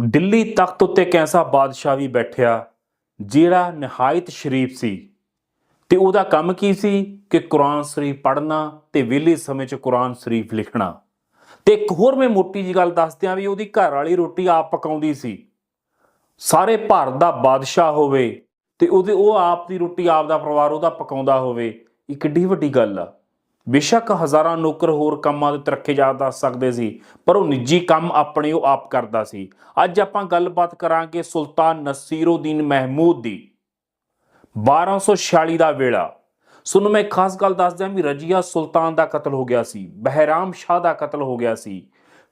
ਦਿੱਲੀ ਤਖਤ ਉੱਤੇ ਕੈਸਾ ਬਾਦਸ਼ਾਹ ਵੀ ਬੈਠਿਆ, ਜਿਹੜਾ ਨਿਹਾਇਤ ਸ਼ਰੀਫ ਸੀ। ਤੇ ਉਹਦਾ ਕੰਮ ਕੀ ਸੀ? ਕਿ ਕੁਰਾਨ ਸ਼ਰੀਫ ਪੜ੍ਹਨਾ ਤੇ ਵਿਹਲੇ ਸਮੇਂ 'ਚ ਕੁਰਾਨ ਸ਼ਰੀਫ ਲਿਖਣਾ। ਤੇ ਇੱਕ ਹੋਰ ਮੈਂ ਮੋਟੀ ਜੀ ਗੱਲ ਦੱਸਦਿਆਂ ਵੀ ਉਹਦੀ ਘਰ ਵਾਲੀ ਰੋਟੀ ਆਪ ਪਕਾਉਂਦੀ ਸੀ। ਸਾਰੇ ਭਾਰਤ ਦਾ ਬਾਦਸ਼ਾਹ ਹੋਵੇ ਤੇ ਉਹਦੇ, ਉਹ ਆਪ ਦੀ ਰੋਟੀ ਆਪ ਦਾ ਪਰਿਵਾਰ ਉਹਦਾ ਪਕਾਉਂਦਾ ਹੋਵੇ, ਇਹ ਕਿੱਡੀ ਵੱਡੀ ਗੱਲ ਆ। ਬੇਸ਼ੱਕ ਹਜ਼ਾਰਾਂ ਨੌਕਰ ਹੋਰ ਕੰਮਾਂ ਦੇ ਰੱਖੇ ਜਾ ਦੱਸ ਸਕਦੇ ਸੀ, ਪਰ ਉਹ ਨਿੱਜੀ ਕੰਮ ਆਪਣੇ ਉਹ ਆਪ ਕਰਦਾ ਸੀ। ਅੱਜ ਆਪਾਂ ਗੱਲਬਾਤ ਕਰਾਂਗੇ ਸੁਲਤਾਨ ਨਸੀਰਉਦੀਨ ਮਹਿਮੂਦ ਦੀ। 1246 ਦਾ ਵੇਲਾ। ਸੁਣ ਮੈਂ ਇੱਕ ਖਾਸ ਗੱਲ ਦੱਸ ਦਿਆਂ ਵੀ ਰਜੀਆ ਸੁਲਤਾਨ ਦਾ ਕਤਲ ਹੋ ਗਿਆ ਸੀ, ਬਹਿਰਾਮ ਸ਼ਾਹ ਦਾ ਕਤਲ ਹੋ ਗਿਆ ਸੀ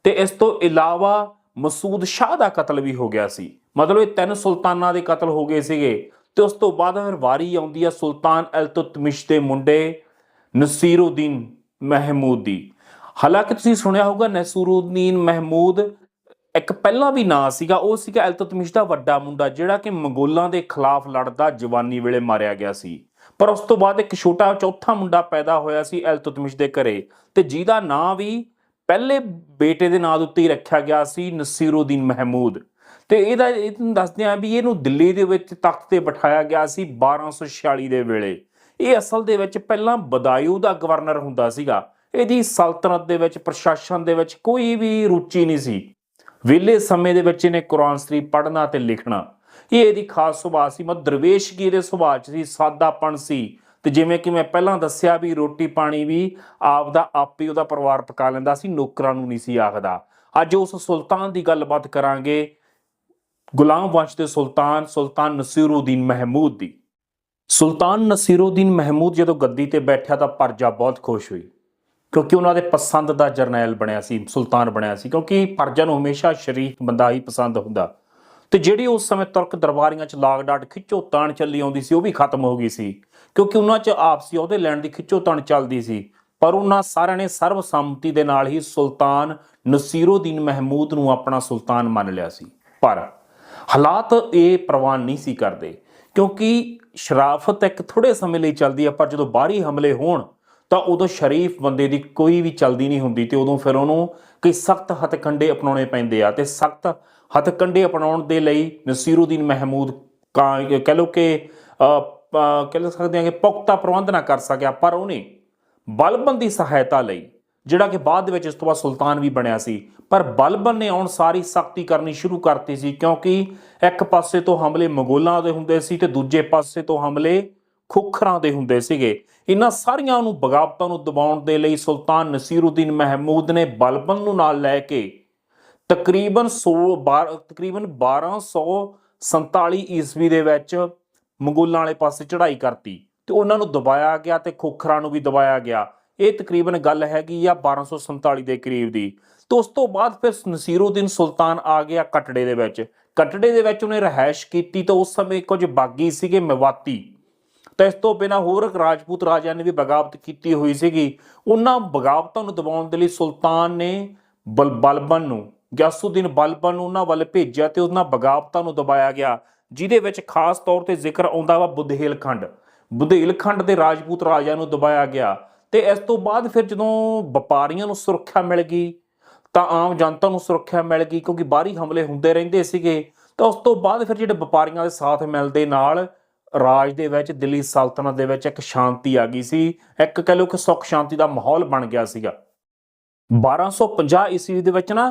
ਤੇ ਇਸ ਤੋਂ ਇਲਾਵਾ ਮਸੂਦ ਸ਼ਾਹ ਦਾ ਕਤਲ ਵੀ ਹੋ ਗਿਆ ਸੀ। ਮਤਲਬ ਇਹ ਤਿੰਨ ਸੁਲਤਾਨਾਂ ਦੇ ਕਤਲ ਹੋ ਗਏ ਸੀਗੇ ਤੇ ਉਸ ਤੋਂ ਬਾਅਦ ਫਿਰ ਵਾਰੀ ਆਉਂਦੀ ਆ ਸੁਲਤਾਨ ਅਲਤੁਤਮਿਸ਼ ਦੇ ਮੁੰਡੇ ਨਸੀਰਉਦੀਨ ਮਹਿਮੂਦ। ਦੀ ਹਾਲਾਂਕਿ ਤੁਸੀਂ ਸੁਣਿਆ ਹੋਊਗਾ ਨਸੀਰਉਦੀਨ ਮਹਿਮੂਦ ਇੱਕ ਪਹਿਲਾਂ ਵੀ ਨਾਂ ਸੀਗਾ, ਉਹ ਸੀਗਾ ਅਲਤੁਤਮਿਸ਼ ਦਾ ਵੱਡਾ ਮੁੰਡਾ, ਜਿਹੜਾ ਕਿ ਮੰਗੋਲਾਂ ਦੇ ਖਿਲਾਫ ਲੜਦਾ ਜਵਾਨੀ ਵੇਲੇ ਮਾਰਿਆ ਗਿਆ ਸੀ। ਪਰ ਉਸ ਤੋਂ ਬਾਅਦ ਇੱਕ ਛੋਟਾ ਚੌਥਾ ਮੁੰਡਾ ਪੈਦਾ ਹੋਇਆ ਸੀ ਅਲਤੁਤਮਿਸ਼ ਦੇ ਘਰੇ ਤੇ ਜਿਹਦਾ ਨਾਂ ਵੀ ਪਹਿਲੇ ਬੇਟੇ ਦੇ ਨਾਂ ਦੇ ਉੱਤੇ ਹੀ ਰੱਖਿਆ ਗਿਆ ਸੀ ਨਸੀਰਉਦੀਨ ਮਹਿਮੂਦ। ਤੇ ਇਹਦਾ ਇਹ ਤੁਹਾਨੂੰ ਦੱਸਦੇ ਆ ਵੀ ਇਹਨੂੰ ਦਿੱਲੀ ਦੇ ਵਿੱਚ ਤਖਤ ਤੇ ਬਿਠਾਇਆ ਗਿਆ ਸੀ 1246 ਦੇ ਵੇਲੇ। ਇਹ ਅਸਲ ਦੇ ਵਿੱਚ ਪਹਿਲਾਂ ਬਦਾਯੂ ਦਾ ਗਵਰਨਰ ਹੁੰਦਾ ਸੀਗਾ। ਇਹਦੀ ਸਲਤਨਤ ਦੇ ਵਿੱਚ, ਪ੍ਰਸ਼ਾਸਨ ਦੇ ਵਿੱਚ ਕੋਈ ਵੀ ਰੁਚੀ ਨਹੀਂ ਸੀ। ਵਿਹਲੇ ਸਮੇਂ ਦੇ ਵਿੱਚ ਇਹਨੇ ਕੁਰਾਨ ਸ਼ਰੀਫ ਪੜ੍ਹਨਾ ਤੇ ਲਿਖਣਾ। ਇਹ ਇਹਦੀ ਖਾਸ ਸੁਭਾਅ ਸੀ। ਮਤ ਦਰਵੇਸ਼ਗੀ ਦੇ ਸੁਭਾਅ 'ਚ ਸੀ, ਸਾਦਾਪਣ ਸੀ। ਤੇ ਜਿਵੇਂ ਕਿ ਮੈਂ ਪਹਿਲਾਂ ਦੱਸਿਆ ਵੀ ਰੋਟੀ ਪਾਣੀ ਵੀ ਆਪ ਦਾ ਆਪੇ ਉਹਦਾ ਪਰਿਵਾਰ ਪਕਾ ਲੈਂਦਾ ਸੀ, ਨੌਕਰਾਂ ਨੂੰ ਨਹੀਂ ਸੀ ਆਖਦਾ। ਅੱਜ ਉਸ ਸੁਲਤਾਨ ਦੀ ਗੱਲਬਾਤ ਕਰਾਂਗੇ। ਗੁਲਾਮ ਵੰਸ਼ ਦੇ ਸੁਲਤਾਨ ਸੁਲਤਾਨ ਨਸੀਰਉਦੀਨ ਮਹਿਮੂਦ ਦੀ। ਸੁਲਤਾਨ ਨਸੀਰਉਦੀਨ ਮਹਿਮੂਦ ਜਦੋਂ ਗੱਦੀ ਤੇ ਬੈਠਿਆ ਤਾਂ ਪਰਜਾ ਬਹੁਤ ਖੁਸ਼ ਹੋਈ, ਕਿਉਂਕਿ ਉਹਨਾਂ ਦੇ ਪਸੰਦ ਦਾ ਜਰਨੈਲ ਬਣਿਆ ਸੀ, ਸੁਲਤਾਨ ਬਣਿਆ ਸੀ, ਕਿਉਂਕਿ ਪਰਜਾ ਨੂੰ ਹਮੇਸ਼ਾ ਸ਼ਰੀਫ ਬੰਦਾ ਹੀ ਪਸੰਦ ਹੁੰਦਾ। ਤੇ ਜਿਹੜੀ ਉਸ ਸਮੇਂ ਤੁਰਕ ਦਰਬਾਰੀਆਂ 'ਚ ਲਾਗ ਡਾਟ ਖਿੱਚੋ ਤਾਣ ਚੱਲੀ ਆਉਂਦੀ ਸੀ, ਉਹ ਵੀ ਖਤਮ ਹੋ ਗਈ ਸੀ, ਕਿਉਂਕਿ ਉਹਨਾਂ 'ਚ ਆਪਸੀ ਉਹਦੇ ਲੈਣ ਦੀ ਖਿੱਚੋ ਤਾਣ ਚੱਲਦੀ ਸੀ। ਪਰ ਉਹਨਾਂ ਸਾਰਿਆਂ ਨੇ ਸਰਬਸੰਮਤੀ ਦੇ ਨਾਲ ਹੀ ਸੁਲਤਾਨ ਨਸੀਰਉਦੀਨ ਮਹਿਮੂਦ ਨੂੰ ਆਪਣਾ ਸੁਲਤਾਨ ਮੰਨ ਲਿਆ ਸੀ। ਪਰ ਹਾਲਾਤ ਇਹ ਪ੍ਰਵਾਨ ਨਹੀਂ ਸੀ ਕਰਦੇ, ਕਿਉਂਕਿ ਸ਼ਰਾਫਤ ਇੱਕ ਥੋੜੇ ਸਮੇਂ ਲਈ ਚੱਲਦੀ ਆ ਪਰ ਜਦੋਂ ਬਾਹਰੀ ਹਮਲੇ ਹੋਣ ਤਾਂ ਉਦੋਂ ਸ਼ਰੀਫ ਬੰਦੇ ਦੀ ਕੋਈ ਵੀ ਚੱਲਦੀ ਨਹੀਂ ਹੁੰਦੀ ਤੇ ਉਦੋਂ ਫਿਰ ਉਹਨੂੰ ਕਈ ਸਖਤ ਹੱਥਕੰਡੇ ਅਪਣਾਉਣੇ ਪੈਂਦੇ ਆ ਤੇ ਸਖਤ ਹੱਥਕੰਡੇ ਅਪਣਾਉਣ ਦੇ ਲਈ ਨਸੀਰੁਦੀਨ ਮਹਿਮੂਦ ਕਾਂ- ਕਹਿ ਲਓ ਕਿ ਅ, ਕਹਿ ਸਕਦੇ ਹਾਂ ਕਿ ਪੁਖਤਾ ਪ੍ਰਬੰਧ ਨਾ ਕਰ ਸਕਿਆ ਪਰ ਉਹਨੇ ਬਲਬਨ ਦੀ ਸਹਾਇਤਾ ਲਈ ਜਿਹੜਾ ਕਿ ਬਾਅਦ ਦੇ ਵਿੱਚ ਇਸ ਤੋਂ ਬਾਅਦ ਸੁਲਤਾਨ ਵੀ ਬਣਿਆ ਸੀ। ਪਰ ਬਲਬਨ ਨੇ ਆਉਣ ਸਾਰੀ ਸਖਤੀ ਕਰਨੀ ਸ਼ੁਰੂ ਕਰਤੀ ਸੀ ਕਿਉਂਕਿ ਇੱਕ ਪਾਸੇ ਤੋਂ ਹਮਲੇ ਮੰਗੋਲਾਂ ਦੇ ਹੁੰਦੇ ਸੀ ਤੇ ਦੂਜੇ ਪਾਸੇ ਤੋਂ ਹਮਲੇ ਖੁਖਰਾਂ ਦੇ ਹੁੰਦੇ ਸੀਗੇ। ਇਹਨਾਂ ਸਾਰੀਆਂ ਨੂੰ ਬਗਾਵਤਾਂ ਨੂੰ ਦਬਾਉਣ ਦੇ ਲਈ ਸੁਲਤਾਨ ਨਸੀਰਉਦੀਨ ਮਹਿਮੂਦ ਨੇ ਬਲਬਨ ਨੂੰ ਨਾਲ ਲੈ ਕੇ ਤਕਰੀਬਨ 100 ਬਾਰ- ਤਕਰੀਬਨ 1247 ਈਸਵੀ ਦੇ ਵਿੱਚ ਮੰਗੋਲਾਂ ਵਾਲੇ ਪਾਸੇ ਚੜ੍ਹਾਈ ਕਰਤੀ ਤੇ ਉਹਨਾਂ ਨੂੰ ਦਬਾਇਆ ਗਿਆ ਤੇ ਖੋਖਰਾਂ ਨੂੰ ਵੀ ਦਬਾਇਆ ਗਿਆ। ਇਹ ਤਕਰੀਬਨ ਗੱਲ ਹੈਗੀ ਆ 1247 ਦੇ ਕਰੀਬ ਦੀ। ਤੇ ਉਸ ਤੋਂ ਬਾਅਦ ਫਿਰ ਨਸੀਰਉਦੀਨ ਸੁਲਤਾਨ ਆ ਗਿਆ ਕਟੜੇ ਦੇ ਵਿੱਚ। ਕਟੜੇ ਦੇ ਵਿੱਚ ਉਹਨੇ ਰਹਿائش ਕੀਤੀ ਤਾਂ ਉਸ ਸਮੇਂ ਕੁਝ ਬਾਗੀ ਸੀਗੇ ਮਵਾਤੀ। ਤਾਂ ਇਸ ਤੋਂ ਬਿਨਾ ਹੋਰ ਰਾਜਪੂਤ ਰਾਜਿਆਂ ਨੇ ਵੀ ਬਗਾਵਤ ਕੀਤੀ ਹੋਈ ਸੀਗੀ। ਉਹਨਾਂ ਬਗਾਵਤਾਂ ਨੂੰ ਦਬਾਉਣ ਦੇ ਲਈ ਸੁਲਤਾਨ ਨੇ ਬਲਬਨ ਨੂੰ, ਗਿਆਸੂਦੀਨ ਬਲਬਨ ਨੂੰ ਉਹਨਾਂ ਵੱਲ ਭੇਜਿਆ ਤੇ ਉਹਨਾਂ ਬਗਾਵਤਾਂ ਨੂੰ ਦਬਾਇਆ ਗਿਆ, ਜਿਹਦੇ ਵਿੱਚ ਖਾਸ ਤੌਰ ਤੇ ਜ਼ਿਕਰ ਆਉਂਦਾ ਵਾ ਬੁਧੇਲਖੰਡ। ਬੁਧੇਲਖੰਡ ਦੇ ਰਾਜਪੂਤ ਰਾਜਿਆਂ ਨੂੰ ਦਬਾਇਆ ਗਿਆ। ਤੇ ਇਸ ਤੋਂ ਬਾਅਦ ਫਿਰ ਜਦੋਂ ਵਪਾਰੀਆਂ ਨੂੰ ਸੁਰੱਖਿਆ ਮਿਲ ਗਈ, ਤਾਂ ਆਮ ਜਨਤਾ ਨੂੰ ਸੁਰੱਖਿਆ ਮਿਲ ਗਈ, ਕਿਉਂਕਿ ਬਾਹਰੀ ਹਮਲੇ ਹੁੰਦੇ ਰਹਿੰਦੇ ਸੀਗੇ, ਤਾਂ ਉਸ ਤੋਂ ਬਾਅਦ ਫਿਰ ਜਿਹੜੇ ਵਪਾਰੀਆਂ ਦੇ ਸਾਥ ਮਿਲਦੇ ਨਾਲ ਰਾਜ ਦੇ ਵਿੱਚ, ਦਿੱਲੀ ਸਲਤਨਤ ਦੇ ਵਿੱਚ ਇੱਕ ਸ਼ਾਂਤੀ ਆ ਗਈ ਸੀ, ਇੱਕ ਕਹਿ ਲਓ ਕਿ ਸੁੱਖ ਸ਼ਾਂਤੀ ਦਾ ਮਾਹੌਲ ਬਣ ਗਿਆ ਸੀਗਾ। 1250 ਈਸਵੀ ਦੇ ਵਿੱਚ ਨਾ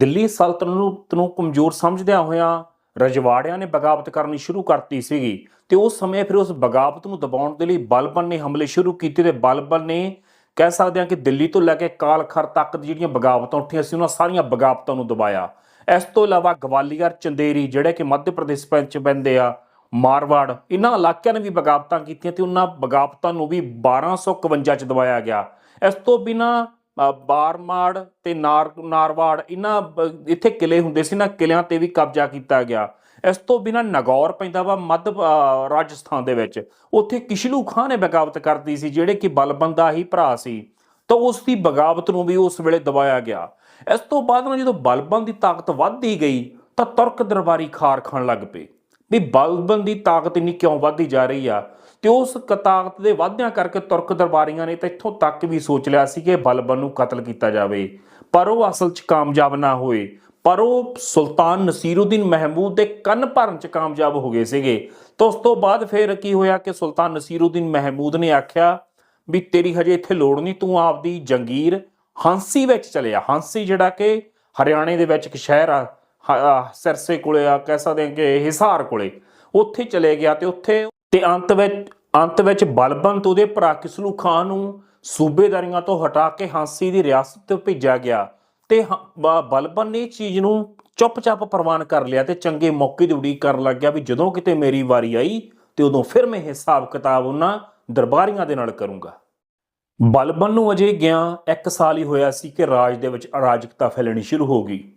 ਦਿੱਲੀ ਸਲਤਨਤ ਨੂੰ ਕਮਜ਼ੋਰ ਸਮਝਦਿਆਂ ਹੋਇਆਂ ਰਜਵਾੜਿਆਂ ਨੇ ਬਗਾਵਤ ਕਰਨੀ ਸ਼ੁਰੂ ਕਰਤੀ ਸੀਗੀ ਤੇ ਉਸ ਸਮੇਂ ਫਿਰ ਉਸ ਬਗਾਵਤ ਨੂੰ ਦਬਾਉਣ ਦੇ ਲਈ ਬਲਬਨ ਨੇ ਹਮਲੇ ਸ਼ੁਰੂ ਕੀਤੇ ਤੇ ਬਲਬਨ ਨੇ ਕਹਿ ਸਕਦੇ ਹਾਂ ਕਿ ਦਿੱਲੀ ਤੋਂ ਲੈ ਕੇ ਕਾਲਖਰ ਤੱਕ ਦੀ ਜਿਹੜੀਆਂ ਬਗਾਵਤਾਂ ਉੱਠੀਆਂ ਸੀ, ਉਹਨਾਂ ਸਾਰੀਆਂ ਬਗਾਵਤਾਂ ਨੂੰ ਦਬਾਇਆ। ਇਸ ਤੋਂ ਇਲਾਵਾ ਗਵਾਲੀਅਰ, ਚੰਦੇਰੀ ਜਿਹੜੇ ਕਿ ਮੱਧ ਪ੍ਰਦੇਸ਼ ਵਿੱਚ ਪੈਂਦੇ ਆ, ਮਾਰਵਾੜ ਇਹਨਾਂ ਇਲਾਕਿਆਂ ਨੇ ਵੀ ਬਗਾਵਤਾਂ ਕੀਤੀਆਂ ਤੇ ਉਹਨਾਂ ਬਗਾਵਤਾਂ ਨੂੰ ਵੀ 1251 ਚ ਦਬਾਇਆ ਗਿਆ। ਇਸ ਤੋਂ ਬਿਨਾ ਬਾਰਮਾੜ ਤੇ ਨਾਰ, ਨਾਰਵਾੜ, ਇਹਨਾਂ ਇੱਥੇ ਕਿਲੇ ਹੁੰਦੇ ਸੀ ਨਾ ਕਿਲਿਆਂ ਤੇ ਵੀ ਕਬਜ਼ਾ ਕੀਤਾ ਗਿਆ। ਇਸ ਤੋਂ ਬਿਨਾ ਨਗੌਰ ਪੈਂਦਾ ਵਾ, ਮੱਧ ਰਾਜਸਥਾਨ ਦੇ ਵਿੱਚ। ਉੱਥੇ ਕਿਸ਼ਲੂ ਖਾਨ ਨੇ ਬਗਾਵਤ ਕਰਦੀ ਸੀ, ਜਿਹੜੇ ਕਿ ਬਲਬਨ ਦਾ ਹੀ ਭਰਾ ਸੀ। ਤਾਂ ਉਸ ਦੀ ਬਗਾਵਤ ਨੂੰ ਵੀ ਉਸ ਵੇਲੇ ਦਬਾਇਆ ਗਿਆ। ਇਸ ਤੋਂ ਬਾਅਦ ਨਾ ਜਦੋਂ ਬਲਬਨ ਦੀ ਤਾਕਤ ਵੱਧਦੀ ਗਈ, ਤਾਂ ਤੁਰਕ ਦਰਬਾਰੀ ਖਾਰ ਖਾਣ ਲੱਗ ਪਏ। ਵੀ ਬਲਬਨ ਦੀ ਤਾਕਤ ਇੰਨੀ ਕਿਉਂ ਵੱਧਦੀ ਜਾ ਰਹੀ ਆ? ਤੇ ਉਸ ਕ- ਤਾਕਤ ਦੇ ਵਾਧਿਆਂ ਕਰਕੇ ਤੁਰਕ ਦਰਬਾਰੀਆਂ ਨੇ ਤਾਂ ਇੱਥੋਂ ਤੱਕ ਵੀ ਸੋਚ ਲਿਆ ਸੀ ਕਿ ਬਲਬਨ ਨੂੰ ਕਤਲ ਕੀਤਾ ਜਾਵੇ। ਪਰ ਉਹ ਅਸਲ 'ਚ ਕਾਮਯਾਬ ਨਾ ਹੋਏ। ਪਰ ਉਹ ਸੁਲਤਾਨ ਨਸੀਰੁਦੀਨ ਮਹਿਮੂਦ ਦੇ ਕੰਨ ਭਰਨ ਚ ਕਾਮਯਾਬ ਹੋ ਗਏ ਸੀਗੇ। ਤਾਂ ਉਸ ਤੋਂ ਬਾਅਦ ਫਿਰ ਕੀ ਹੋਇਆ ਕਿ ਸੁਲਤਾਨ ਨਸੀਰੁਦੀਨ ਮਹਿਮੂਦ ਨੇ ਆਖਿਆ ਵੀ ਤੇਰੀ ਹਜੇ ਇੱਥੇ ਲੋੜ ਨਹੀਂ, ਤੂੰ ਆਪਦੀ ਜੰਗੀਰ ਹਾਂਸੀ ਵਿੱਚ ਚਲਿਆ ਹਾਂਸੀ ਜਿਹੜਾ ਕਿ ਹਰਿਆਣੇ ਦੇ ਵਿੱਚ ਇੱਕ ਸ਼ਹਿਰ ਆ ਸਿਰਸੇ ਕੋਲੇ ਆ, ਕਹਿ ਸਕਦੇ ਹਾਂ ਕਿ ਹਿਸਾਰ ਕੋਲੇ। ਉੱਥੇ ਚਲੇ ਗਿਆ ਤੇ ਉੱਥੇ ਤੇ ਅੰਤ ਵਿੱਚ ਅੰਤ ਵਿੱਚ ਬਲਬੰਤ ਉਹਦੇ ਭਰਾ ਕਿਸਲੂ ਖਾਨ ਨੂੰ ਸੂਬੇਦਾਰੀਆਂ ਤੋਂ ਹਟਾ ਕੇ ਹਾਂਸੀ ਦੀ ਰਿਆਸਤ ਤੇ ਭੇਜਿਆ ਗਿਆ ਤੇ ਹ- ਬਲਬਨ ਨੇ ਇਹ ਚੀਜ਼ ਨੂੰ ਚੁੱਪਚਾਪ ਪ੍ਰਵਾਨ ਕਰ ਲਿਆ ਤੇ ਚੰਗੇ ਮੌਕੇ ਦੀ ਉਡੀਕ ਕਰਨ ਲੱਗ ਗਿਆ ਵੀ ਜਦੋਂ ਕਿਤੇ ਮੇਰੀ ਵਾਰੀ ਆਈ ਤੇ ਉਦੋਂ ਫਿਰ ਮੈਂ ਹਿਸਾਬ ਕਿਤਾਬ ਉਹਨਾਂ ਦਰਬਾਰੀਆਂ ਦੇ ਨਾਲ ਕਰੂੰਗਾ। ਬਲਬਨ ਨੂੰ ਅਜੇ ਗਿਆ, ਇੱਕ ਸਾਲ ਹੀ ਹੋਇਆ ਸੀ ਕਿ ਰਾਜ ਦੇ ਵਿੱਚ ਅਰਾਜਕਤਾ ਫੈਲਣੀ ਸ਼ੁਰੂ ਹੋ ਗਈ।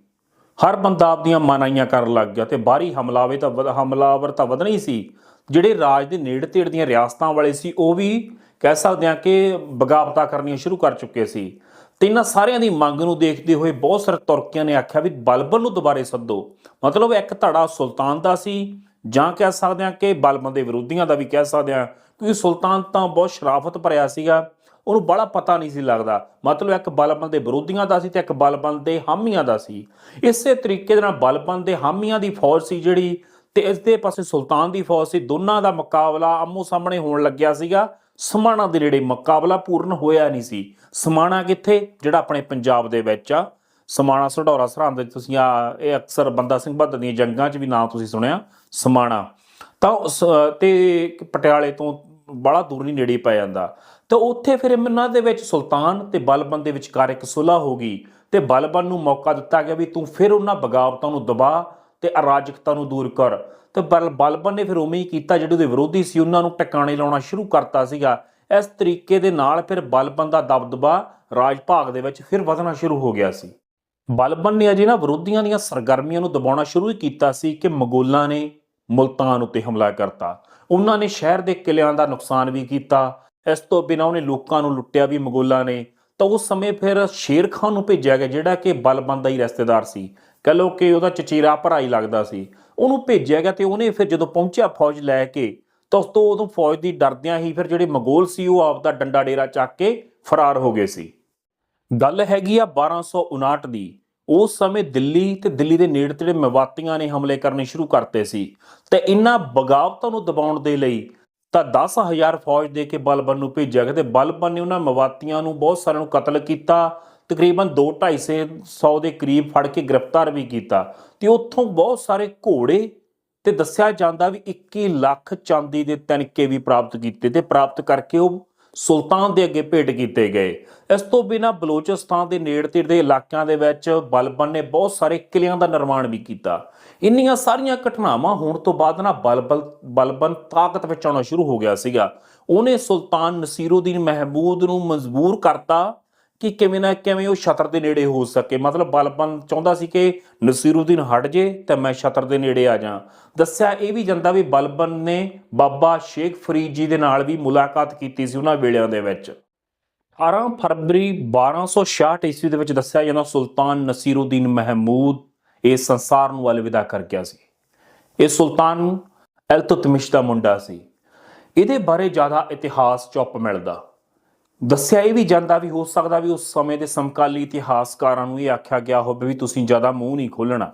ਹਰ ਬੰਦਾ ਆਪਦੀਆਂ ਮਨਾਈਆਂ ਕਰਨ ਲੱਗ ਗਿਆ ਤੇ ਬਾਹਰੀ ਹਮਲਾਵੇ ਤਾਂ ਵਧ- ਹਮਲਾਵਰ ਤਾਂ ਵਧਣਾ ਹੀ ਸੀ। ਜਿਹੜੇ ਰਾਜ ਦੇ ਨੇੜੇ ਤੇੜ ਦੀਆਂ ਰਿਆਸਤਾਂ ਵਾਲੇ ਸੀ, ਉਹ ਵੀ ਕਹਿ ਸਕਦੇ ਹਾਂ ਕਿ ਬਗਾਵਤਾਂ ਕਰਨੀਆਂ ਸ਼ੁਰੂ ਕਰ ਚੁੱਕੇ ਸੀ। ਤੇ ਇਹਨਾਂ ਸਾਰਿਆਂ ਦੀ ਮੰਗ ਨੂੰ ਦੇਖਦੇ ਹੋਏ ਬਹੁਤ ਸਾਰੇ ਤੁਰਕੀਆਂ ਨੇ ਆਖਿਆ ਵੀ ਬਲਬਲ ਨੂੰ ਦੁਬਾਰੇ ਸੱਦੋ। ਮਤਲਬ ਇੱਕ ਧੜਾ ਸੁਲਤਾਨ ਦਾ ਸੀ, ਜਾਂ ਕਹਿ ਸਕਦੇ ਹਾਂ ਕਿ ਬਲਬਲ ਦੇ ਵਿਰੋਧੀਆਂ ਦਾ ਵੀ ਕਹਿ ਸਕਦੇ ਹਾਂ, ਕਿਉਂਕਿ ਸੁਲਤਾਨ ਤਾਂ ਬਹੁਤ ਸ਼ਰਾਫਤ ਭਰਿਆ ਸੀਗਾ। ਉਹਨੂੰ ਬੜਾ ਪਤਾ ਨਹੀਂ ਸੀ ਲੱਗਦਾ। ਮਤਲਬ ਇੱਕ ਬਲਬਨ ਦੇ ਵਿਰੋਧੀਆਂ ਦਾ ਸੀ ਤੇ ਇੱਕ ਬਲਬਨ ਦੇ ਹਾਮੀਆਂ ਦਾ ਸੀ। ਇਸੇ ਤਰੀਕੇ ਦੇ ਨਾਲ ਬਲਬਨ ਦੇ ਹਾਮੀਆਂ ਦੀ ਫੌਜ ਸੀ ਜਿਹੜੀ ਤੇ ਇਸ ਦੇ ਪਾਸੇ ਸੁਲਤਾਨ ਦੀ ਫੌਜ ਸੀ। ਦੋਨਾਂ ਦਾ ਮੁਕਾਬਲਾ ਆਮੋ ਸਾਹਮਣੇ ਹੋਣ ਲੱਗਿਆ ਸੀਗਾ। ਸਮਾਣਾ ਦੇ ਨੇੜੇ ਮੁਕਾਬਲਾ ਪੂਰਨ ਹੋਇਆ ਨਹੀਂ ਸੀ। ਸਮਾਣਾ ਕਿੱਥੇ? ਜਿਹੜਾ ਆਪਣੇ ਪੰਜਾਬ ਦੇ ਵਿੱਚ ਆ। ਸਮਾਣਾ ਸਢੌਰਾ ਸਰਹੰਦ ਵਿੱਚ ਤੁਸੀਂ ਆ, ਇਹ ਅਕਸਰ ਬੰਦਾ ਸਿੰਘ ਬਹਾਦਰ ਦੀਆਂ ਜੰਗਾਂ 'ਚ ਵੀ ਨਾਂ ਤੁਸੀਂ ਸੁਣਿਆ। ਸਮਾਣਾ। ਤਾਂ ਉਸ ਤੇ ਪਟਿਆਲੇ ਤੋਂ ਬੜਾ ਦੂਰ ਨਹੀਂ ਨੇੜੇ ਪੈ ਜਾਂਦਾ। ਤਾਂ ਉੱਥੇ ਫਿਰ ਇਹਨਾਂ ਦੇ ਵਿੱਚ ਸੁਲਤਾਨ ਤੇ ਬਲਬਨ ਦੇ ਵਿਚਕਾਰ ਇੱਕ ਸੁਲ੍ਹਾ ਹੋ ਗਈ ਤੇ ਬਲਬਨ ਨੂੰ ਮੌਕਾ ਦਿੱਤਾ ਗਿਆ ਵੀ ਤੂੰ ਫਿਰ ਉਹਨਾਂ ਬਗਾਵਤਾਂ ਨੂੰ ਦਬਾ ਤੇ ਅਰਾਜਕਤਾ ਨੂੰ ਦੂਰ ਕਰ। ਤੇ ਬਲ, ਬਲਬਨ ਨੇ ਫਿਰ ਉਵੇਂ ਹੀ ਕੀਤਾ ਜਿਹੜੇ ਉਹਦੇ ਵਿਰੋਧੀ ਸੀ, ਉਹਨਾਂ ਨੂੰ ਟਿਕਾਣੇ ਲਾਉਣਾ ਸ਼ੁਰੂ ਕਰਤਾ ਸੀਗਾ। ਇਸ ਤਰੀਕੇ ਦੇ ਨਾਲ ਫਿਰ ਬਲਬਨ ਦਾ ਦਬਦਬਾ ਰਾਜ ਭਾਗ ਦੇ ਵਿੱਚ ਫਿਰ ਵਧਣਾ ਸ਼ੁਰੂ ਹੋ ਗਿਆ ਸੀ। ਬਲਬਨ ਨੇ ਅਜੇ ਨਾ ਵਿਰੋਧੀਆਂ ਦੀਆਂ ਸਰਗਰਮੀਆਂ ਨੂੰ ਦਬਾਉਣਾ ਸ਼ੁਰੂ ਹੀ ਕੀਤਾ ਸੀ ਕਿ ਮਗੋਲਾਂ ਨੇ ਮੁਲਤਾਨ ਉੱਤੇ ਹਮਲਾ ਕਰਤਾ। ਉਹਨਾਂ ਨੇ ਸ਼ਹਿਰ ਦੇ ਕਿਲਿਆਂ ਦਾ ਨੁਕਸਾਨ ਵੀ ਕੀਤਾ। ਇਸ ਤੋਂ ਬਿਨਾਂ ਉਹਨੇ ਲੋਕਾਂ ਨੂੰ ਲੁੱਟਿਆ ਵੀ ਮਗੋਲਾਂ ਨੇ। ਤਾਂ ਉਸ ਸਮੇਂ ਫਿਰ ਸ਼ੇਰ ਖਾਨ ਨੂੰ ਭੇਜਿਆ ਗਿਆ, ਜਿਹੜਾ ਕਿ ਬਲਬਨ ਦਾ ਹੀ ਰਿਸ਼ਤੇਦਾਰ ਸੀ। ਕਹ ਲੋ ਕਿ ਉਹਦਾ ਚਚੇਰਾ ਭਰਾ ਹੀ ਲੱਗਦਾ ਸੀ। ਉਹਨੂੰ ਭੇਜਿਆ ਗਿਆ ਤੇ ਉਹਨੇ ਫਿਰ ਜਦੋਂ ਪਹੁੰਚਿਆ ਫੌਜ ਲੈ ਕੇ, ਤਾਂ ਉਸ ਤੋਂ ਉਦੋਂ ਫੌਜ ਦੀ ਡਰਦਿਆਂ ਹੀ ਫਿਰ ਜਿਹੜੇ ਮਗੋਲ ਸੀ, ਉਹ ਆਪਦਾ ਡੰਡਾ ਡੇਰਾ ਚੱਕ ਕੇ ਫਰਾਰ ਹੋ ਗਏ ਸੀ। ਗੱਲ ਹੈਗੀ ਆ 1259 ਦੀ। ਉਸ ਸਮੇਂ ਦਿੱਲੀ ਤੇ ਦਿੱਲੀ ਦੇ ਨੇੜੇ ਤੇੜੇ ਮਵਾਤੀਆਂ ਨੇ ਹਮਲੇ ਕਰਨੇ ਸ਼ੁਰੂ ਕਰਤੇ ਸੀ। ਤੇ ਇਹਨਾਂ ਬਗਾਵਤਾਂ ਨੂੰ ਦਬਾਉਣ ਦੇ ਲਈ ਤਾਂ 10000 ਫੌਜ ਦੇ ਕੇ ਬਲਬਨ ਨੂੰ ਭੇਜਿਆ ਗਿਆ ਤੇ ਬਲਬਨ ਨੇ ਉਹਨਾਂ ਮਵਾਤੀਆਂ ਨੂੰ ਬਹੁਤ ਸਾਰਿਆਂ ਨੂੰ ਕਤਲ ਕੀਤਾ, ਤਕਰੀਬਨ 2-250 ਦੇ ਕਰੀਬ ਫੜ ਕੇ ਗ੍ਰਿਫਤਾਰ ਵੀ ਕੀਤਾ। ਤੇ ਉੱਥੋਂ ਬਹੁਤ ਸਾਰੇ ਘੋੜੇ ਤੇ ਦੱਸਿਆ ਜਾਂਦਾ ਵੀ 21 ਲੱਖ ਚਾਂਦੀ ਦੇ ਤਨਕੇ ਵੀ ਪ੍ਰਾਪਤ ਕੀਤੇ ਤੇ ਪ੍ਰਾਪਤ ਕਰਕੇ ਉਹ ਸੁਲਤਾਨ ਦੇ ਅੱਗੇ ਭੇਟ ਕੀਤੇ ਗਏ। ਇਸ ਤੋਂ ਬਿਨਾ ਬਲੋਚਿਸਤਾਨ ਦੇ ਨੇੜ ਤੇੜ ਦੇ ਇਲਾਕਿਆਂ ਦੇ ਵਿੱਚ ਬਲਬਨ ਨੇ ਬਹੁਤ ਸਾਰੇ ਕਿਲਿਆਂ ਦਾ ਨਿਰਮਾਣ ਵੀ ਕੀਤਾ। ਇੰਨੀਆਂ ਸਾਰੀਆਂ ਘਟਨਾਵਾਂ ਹੋਣ ਤੋਂ ਬਾਅਦ ਨਾ ਬਲਬਲ ਬਲਬਨ ਤਾਕਤ ਵਿੱਚ ਆਉਣਾ ਸ਼ੁਰੂ ਹੋ ਗਿਆ ਸੀਗਾ। ਉਹਨੇ ਸੁਲਤਾਨ ਨਸੀਰੁਦੀਨ ਮਹਿਮੂਦ ਨੂੰ ਮਜਬੂਰ ਕਰਤਾ ਕਿ ਕਿਵੇਂ ਨਾ ਕਿਵੇਂ ਉਹ ਛਤਰ ਦੇ ਨੇੜੇ ਹੋ ਸਕੇ। ਮਤਲਬ ਬਲਬਨ ਚਾਹੁੰਦਾ ਸੀ ਕਿ ਨਸੀਰੁਦੀਨ ਹਟ ਜੇ ਤਾਂ ਮੈਂ ਛਤਰ ਦੇ ਨੇੜੇ ਆ ਜਾ। ਦੱਸਿਆ ਇਹ ਵੀ ਜਾਂਦਾ ਵੀ ਬਲਬਨ ਨੇ ਬਾਬਾ ਸ਼ੇਖ ਫਰੀਦ ਜੀ ਦੇ ਨਾਲ ਵੀ ਮੁਲਾਕਾਤ ਕੀਤੀ ਸੀ ਉਹਨਾਂ ਵੇਲਿਆਂ ਦੇ ਵਿੱਚ। 18 ਫਰਵਰੀ 1266 ਈਸਵੀ ਦੇ ਵਿੱਚ ਦੱਸਿਆ ਜਾਂਦਾ ਸੁਲਤਾਨ ਨਸੀਰੁਦੀਨ ਮਹਿਮੂਦ ਇਹ ਸੰਸਾਰ ਨੂੰ ਅਲਵਿਦਾ ਕਰ ਗਿਆ ਸੀ। ਇਹ ਸੁਲਤਾਨ ਅਲਤੁਤਮਿਸ਼ ਦਾ ਮੁੰਡਾ ਸੀ। ਇਹਦੇ ਬਾਰੇ ਜ਼ਿਆਦਾ ਇਤਿਹਾਸ ਚੁੱਪ ਮਿਲਦਾ। ਦੱਸਿਆ ਇਹ ਵੀ ਜਾਂਦਾ ਵੀ ਹੋ ਸਕਦਾ ਵੀ ਉਸ ਸਮੇਂ ਦੇ ਸਮਕਾਲੀ ਇਤਿਹਾਸਕਾਰਾਂ ਨੂੰ ਇਹ ਆਖਿਆ ਗਿਆ ਹੋਵੇ ਵੀ ਤੁਸੀਂ ਜ਼ਿਆਦਾ ਮੂੰਹ ਨਹੀਂ ਖੋਲਣਾ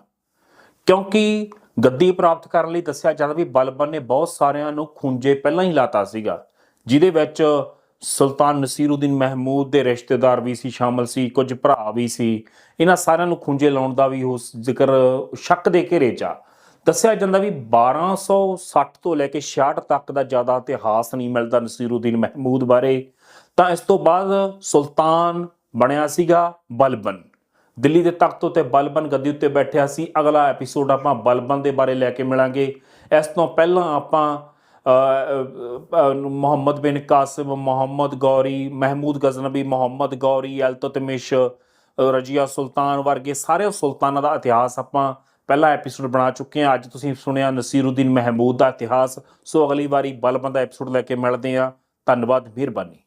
ਕਿਉਂਕਿ ਗੱਦੀ ਪ੍ਰਾਪਤ ਕਰਨ ਲਈ ਦੱਸਿਆ ਜਾਂਦਾ ਵੀ ਬਲਬਨ ਨੇ ਬਹੁਤ ਸਾਰਿਆਂ ਨੂੰ ਖੁੰਝੇ ਪਹਿਲਾਂ ਹੀ ਲਾਤਾ ਸੀਗਾ, ਜਿਹਦੇ ਵਿੱਚ ਸੁਲਤਾਨ ਨਸੀਰੁਦੀਨ ਮਹਿਮੂਦ ਦੇ ਰਿਸ਼ਤੇਦਾਰ ਵੀ ਸੀ, ਸ਼ਾਮਲ ਸੀ, ਕੁਝ ਭਰਾ ਵੀ ਸੀ। ਇਹਨਾਂ ਸਾਰਿਆਂ ਨੂੰ ਖੁੰਝੇ ਲਾਉਣ ਦਾ ਵੀ ਉਸ ਜ਼ਿਕਰ ਸ਼ੱਕ ਦੇ ਘੇਰੇ 'ਚ ਆ। ਦੱਸਿਆ ਜਾਂਦਾ ਵੀ 1260 ਤੋਂ ਲੈ ਕੇ 66 ਤੱਕ ਦਾ ਜ਼ਿਆਦਾ ਇਤਿਹਾਸ ਨਹੀਂ ਮਿਲਦਾ ਨਸੀਰੁਦੀਨ ਮਹਿਮੂਦ ਬਾਰੇ। ਤਾਂ ਇਸ ਤੋਂ ਬਾਅਦ ਸੁਲਤਾਨ ਬਣਿਆ ਸੀਗਾ ਬਲਬਨ। ਦਿੱਲੀ ਦੇ ਤਖਤ ਉਤੇ ਬਲਬਨ ਗੱਦੀ ਉੱਤੇ ਬੈਠਿਆ ਸੀ। ਅਗਲਾ ਐਪੀਸੋਡ ਆਪਾਂ ਬਲਬਨ ਦੇ ਬਾਰੇ ਲੈ ਕੇ ਮਿਲਾਂਗੇ। ਇਸ ਤੋਂ ਪਹਿਲਾਂ ਆਪਾਂ ਮੁਹੰਮਦ ਬਿਨ ਕਾਸਿਮ ਮੁਹੰਮਦ ਗੌਰੀ ਮਹਿਮੂਦ ਗਜ਼ਨਬੀ ਮੁਹੰਮਦ ਗੌਰੀ ਅਲਤਤਮਿਸ਼ ਅ, ਰਜੀਆ ਸੁਲਤਾਨ ਵਰਗੇ ਸਾਰੇ ਸੁਲਤਾਨਾਂ ਦਾ ਇਤਿਹਾਸ ਆਪਾਂ ਪਹਿਲਾ ਐਪੀਸੋਡ ਬਣਾ ਚੁੱਕੇ ਹਾਂ। ਅੱਜ ਤੁਸੀਂ ਸੁਣਿਆ ਨਸੀਰੁਦੀਨ ਮਹਿਮੂਦ ਦਾ ਇਤਿਹਾਸ। ਸੋ ਅਗਲੀ ਵਾਰੀ ਬਲਬਨ ਦਾ ਐਪੀਸੋਡ ਲੈ ਕੇ ਮਿਲਦੇ ਹਾਂ। ਧੰਨਵਾਦ ਮਿਹਰਬਾਨੀ।